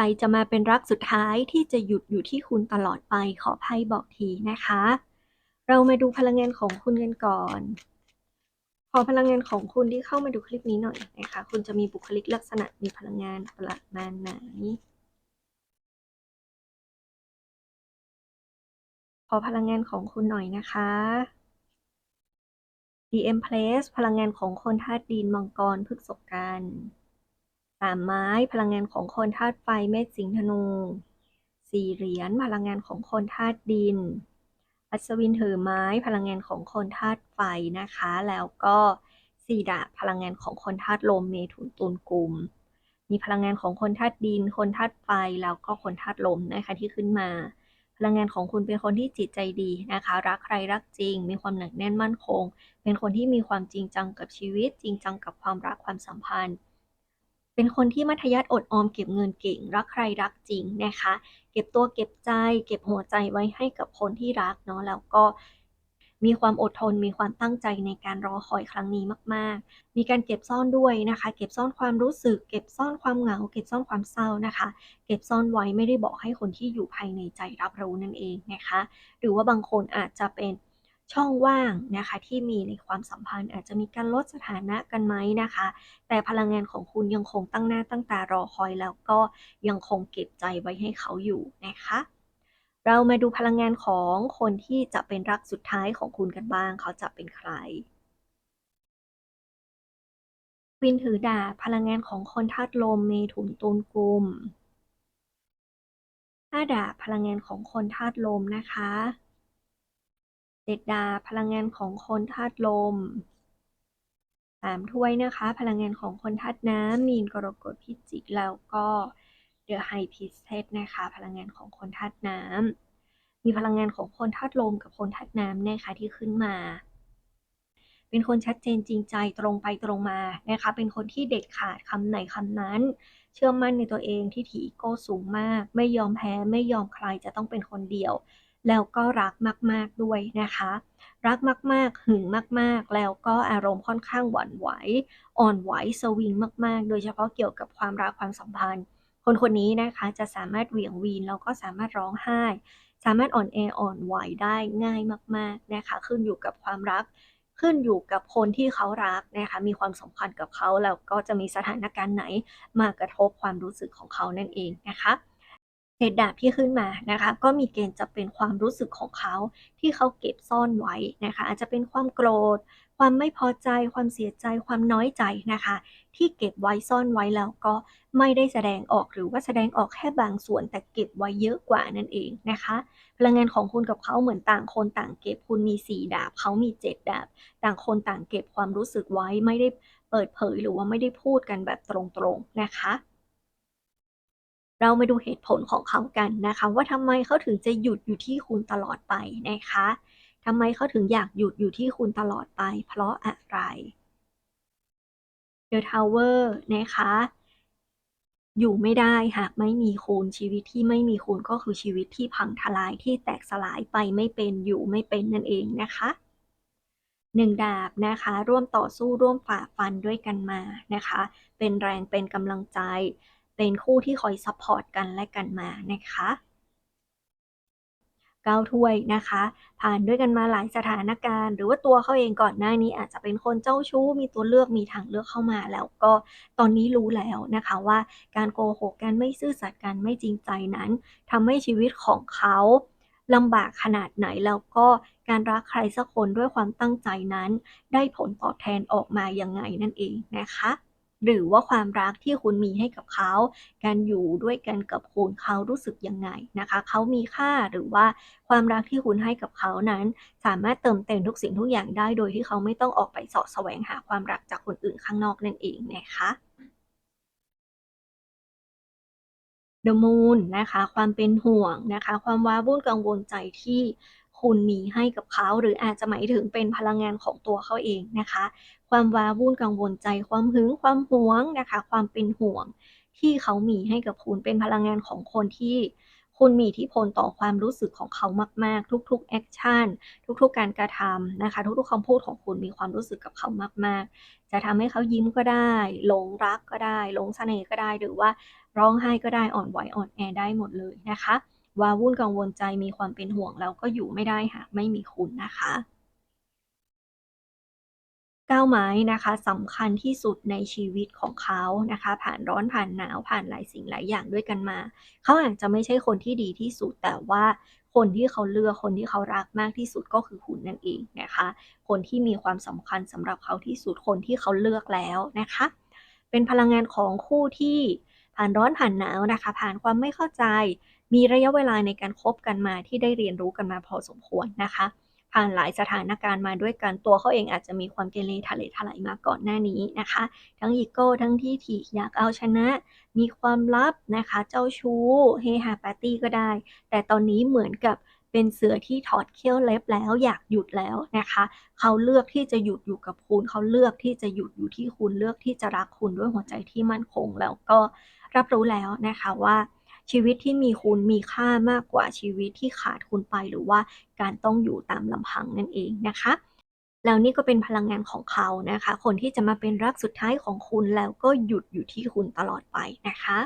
รจะมาเป็นรักสุดท้ายที่จะหยุดอยู่ที่คุณตลอดไปขอไพ่บอกทีนะคะ เรามาดูพลังงานของคุณกันก่อน ขอพลังงานของคุณที่เข้ามาดูคลิปนี้หน่อยนะคะ คุณจะมีบุคลิกลักษณะมีพลังงานประมาณไหนขอพลังงานของคุณหน่อยนะคะ DM Place พลังงานของคนธาตุดินมังกรพฤกษกัน สามไม้พลังงานของคนธาตุไฟเมษสิงห์ธนูสี่เหรียญพลังงานของคนธาตุดิน อัศวินถือไม้พลังงานของคนธาตุไฟนะคะ แล้วก็สี่ดาบพลังงานของคนธาตุลมเมถุนตุลกุมมีพลังงานของคนธาตุดิน คนธาตุไฟแล้วก็คนธาตุลมนะคะที่ขึ้นมา พลังงานของคุณเป็นคนที่จิตใจดีนะคะ รักใครรักจริง มีความหนักแน่นมั่นคง เป็นคนที่มีความจริงจังกับชีวิต จริงจังกับความรักความสัมพันธ์ เป็นคนที่มัธยัติอดออมเก็บเงินเก่ง รักใครรักจริงนะคะ เก็บตัวเก็บใจ เก็บหัวใจไว้ให้กับคนที่รักเนาะแล้วก็มีความอดทนมีความตั้งใจในการรอคอยครั้งนี้มาก ๆ มีการเก็บซ่อนด้วยนะคะ เก็บซ่อนความรู้สึก เก็บซ่อนความเหงา เก็บซ่อนความเศร้านะคะ เก็บซ่อนไว้ไม่ได้บอกให้คนที่อยู่ภายในใจรับรู้นั่นเองนะคะ หรือว่าบางคนอาจจะเป็น ช่องว่างนะคะที่มีในความสัมพันธ์ อาจจะมีการลดสถานะกันไหมนะคะ แต่พลังงานของคุณยังคงตั้งหน้าตั้งตารอคอย แล้วก็ยังคงเก็บใจไว้ให้เขาอยู่นะคะเรามาดูพลังงานของคนที่จะเป็นรักสุดท้ายของคุณกันบ้าง เขาจะเป็นใครควินถือดาบพลังงานของคนธาตุลมเมถุนตุลกุมห้าดาบพลังงานของคนธาตุลมนะคะ เจ็ดดาพลังงานของคนธาตุลมสามถ้วยนะคะ พลังงานของคนธาตุน้ำมีนกรกฎพิจิกแล้วก็เดอะไฮพิสเทสนะคะ พลังงานของคนธาตุน้ำมีพลังงานของคนธาตุลมกับคนธาตุน้ำนะคะที่ขึ้นมา เป็นคนชัดเจนจริงใจตรงไปตรงมานะคะ เป็นคนที่เด็ดขาดคำไหนคำนั้น เชื่อมั่นในตัวเองที่ถีโก้สูงมาก ไม่ยอมแพ้ไม่ยอมใครจะต้องเป็นคนเดียว แล้วก็รักมาก ๆด้วยนะคะ รักมาก ๆ หึงมาก ๆ แล้วก็อารมณ์ค่อนข้างหวั่นไหว อ่อนไหวสวิงมาก ๆ โดยเฉพาะเกี่ยวกับความรักความสัมพันธ์ คนคนนี้นะคะจะสามารถเหวี่ยงวีนแล้วก็สามารถร้องไห้ สามารถอ่อนแออ่อนไหวได้ง่ายมาก ๆนะคะ ขึ้นอยู่กับความรักขึ้นอยู่กับคนที่เขารักนะคะมีความสัมพันธ์กับเขาแล้วก็จะมีสถานการณ์ไหนมากระทบความรู้สึกของเขานั่นเองนะคะ เศษดาบที่ขึ้นมานะคะก็มีเกณฑ์จะเป็นความรู้สึกของเขาที่เขาเก็บซ่อนไว้นะคะอาจจะเป็นความโกรธ ความไม่พอใจ ความเสียใจ ความน้อยใจนะคะ ที่เก็บไว้ซ่อนไว้แล้วก็ไม่ได้แสดงออกหรือว่าแสดงออกแค่บางส่วนแต่เก็บไว้เยอะกว่านั่นเองนะคะ พลังงานของคุณกับเขาเหมือนต่างคนต่างเก็บคุณมีสี่ดาบเขามีเจ็ดดาบ ต่างคนต่างเก็บความรู้สึกไว้ไม่ได้เปิดเผยหรือว่าไม่ได้พูดกันแบบตรงๆนะคะ เรามาดูเหตุผลของเขากันนะคะ ว่าทำไมเขาถึงจะหยุดอยู่ที่คุณตลอดไปนะคะทำไมเขาถึงอยากหยุดอยู่ที่คุณตลอดไป เพราะอะไร The Tower นะคะ อยู่ไม่ได้หากไม่มีคุณชีวิตที่ไม่มีคุณก็คือชีวิตที่พังทลายที่แตกสลายไปไม่เป็นอยู่ไม่เป็นนั่นเองนะคะหนึ่งดาบนะคะ ร่วมต่อสู้ร่วมฝ่าฟันด้วยกันมานะคะ เป็นแรงเป็นกำลังใจ เป็นคู่ที่คอยซัพพอร์ตกันและกันมานะคะเก้าถ้วยนะคะ ผ่านด้วยกันมาหลายสถานการณ์ หรือว่าตัวเขาเองก่อนหน้านี้อาจจะเป็นคนเจ้าชู้มีตัวเลือกมีทางเลือกเข้ามา แล้วก็ตอนนี้รู้แล้วนะคะว่าการโกหกการไม่ซื่อสัตย์การไม่จริงใจนั้นทำให้ชีวิตของเขาลำบากขนาดไหนแล้วก็การรักใครสักคนด้วยความตั้งใจนั้น ได้ผลตอบแทนออกมายังไงนั่นเองนะคะ หรือว่าความรักที่คุณมีให้กับเขา การอยู่ด้วยกันกับคุณเขารู้สึกยังไงนะคะ เขามีค่าหรือว่าความรักที่คุณให้กับเขานั้น สามารถเติมเต็มทุกสิ่งทุกอย่างได้ โดยที่เขาไม่ต้องออกไปเสาะแสวงหาความรักจากคนอื่นข้างนอกนั่นเองนะคะ The Moon นะคะ ความเป็นห่วงนะคะ ความว้าวุ่นกังวลใจที่ คุณมีให้กับเขา หรืออาจจะหมายถึงเป็นพลังงานของตัวเขาเองนะคะ ความว้าวุ่นกังวลใจ ความหึง ความหวงนะคะ ความเป็นห่วง ที่เขามีให้กับคุณเป็นพลังงานของคนที่คุณมีอิทธิพลต่อความรู้สึกของเขามาก ๆ ทุกๆแอคชั่นทุกๆ การกระทำนะคะ ทุกๆคำพูดของคุณมีความรู้สึกกับเขามาก ๆ จะทำให้เขายิ้มก็ได้หลงรักก็ได้หลงเสน่ห์ก็ได้ หรือว่าร้องไห้ก็ได้อ่อนไหวอ่อนแอได้หมดเลยนะคะ ว้าวุ่นกังวลใจมีความเป็นห่วงแล้วก็อยู่ไม่ได้หากไม่มีคุณนะคะ9ไม้นะคะสำคัญที่สุดในชีวิตของเขานะคะ ผ่านร้อนผ่านหนาวผ่านหลายสิ่งหลายอย่างด้วยกันมา เขาอาจจะไม่ใช่คนที่ดีที่สุด แต่ว่าคนที่เขาเลือกคนที่เขารักมากที่สุดก็คือคุณนั่นเองนะคะ คนที่มีความสำคัญสำหรับเขาที่สุดคนที่เขาเลือกแล้วนะคะ เป็นพลังงานของคู่ที่ผ่านร้อนผ่านหนาวนะคะ ผ่านความไม่เข้าใจ มีระยะเวลาในการคบกันมาที่ได้เรียนรู้กันมาพอสมควรนะคะ ผ่านหลายสถานการณ์มาด้วยกันตัวเขาเองอาจจะมีความเกเรทะเลทลายมาก่อนหน้านี้นะคะ ทั้งอีโก้ทั้งที่ถิอยากเอาชนะ มีความลับนะคะ เจ้าชู้เฮฮาปาร์ตี้ก็ได้ แต่ตอนนี้เหมือนกับเป็นเสือที่ถอดเขี้ยวเล็บแล้วอยากหยุดแล้วนะคะ เขาเลือกที่จะหยุดอยู่กับคุณ เขาเลือกที่จะหยุดอยู่ที่คุณเลือกที่จะรักคุณด้วยหัวใจที่มั่นคง แล้วก็รับรู้แล้วนะคะว่า ชีวิตที่มีคุณมีค่ามากกว่าชีวิตที่ขาดคุณไปหรือว่าการต้องอยู่ตามลำพังนั่นเองนะคะแล้วนี่ก็เป็นพลังงานของเขานะคะ คนที่จะมาเป็นรักสุดท้ายของคุณแล้วก็หยุดอยู่ที่คุณตลอดไปนะคะ